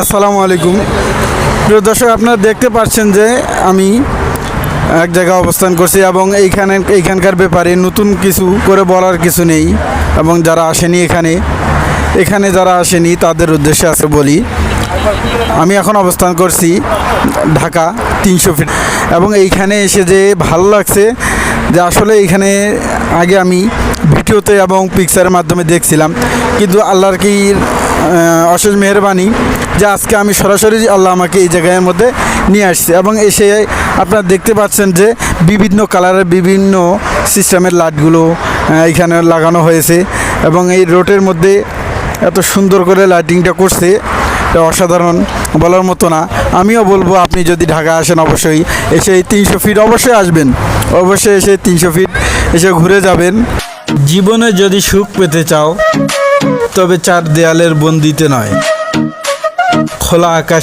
আসসালামু আলাইকুম। প্রিয় দর্শক, আপনারা দেখতে পাচ্ছেন যে আমি এক জায়গায় অবস্থান করছি এবং এইখানে এইখানকার ব্যাপারে নতুন কিছু করে বলার কিছু নেই এবং যারা আসেনি এখানে এখানে যারা আসেনি তাদের উদ্দেশ্যে আছে বলি, আমি এখন অবস্থান করছি ঢাকা তিনশো ফিট এবং এইখানে এসে যে ভালো লাগছে যে আসলে এইখানে আগে আমি ভিডিওতে এবং পিকচারের মাধ্যমে দেখছিলাম। কিন্তু আল্লাহর কি অশেষ মেহরবানি যে আজকে আমি সরাসরি আল্লাহ আমাকে এই জায়গার মধ্যে নিয়ে আসছে এবং এসে আপনারা দেখতে পাচ্ছেন যে বিভিন্ন কালারের বিভিন্ন সিস্টেমের লাইটগুলো এখানে লাগানো হয়েছে এবং এই রোডের মধ্যে এত সুন্দর করে লাইটিংটা করছে অসাধারণ বলার মতো না। আমিও বলব, আপনি যদি ঢাকা আসেন অবশ্যই, এসে এই তিনশো ফিট অবশ্যই আসবেন। অবশ্যই এসে তিনশো ফিট এসে ঘুরে যাবেন। জীবনে যদি সুখ পেতে চাও, তবে চার দেয়ালের বন্দিতে নয়। খোলা আকাশ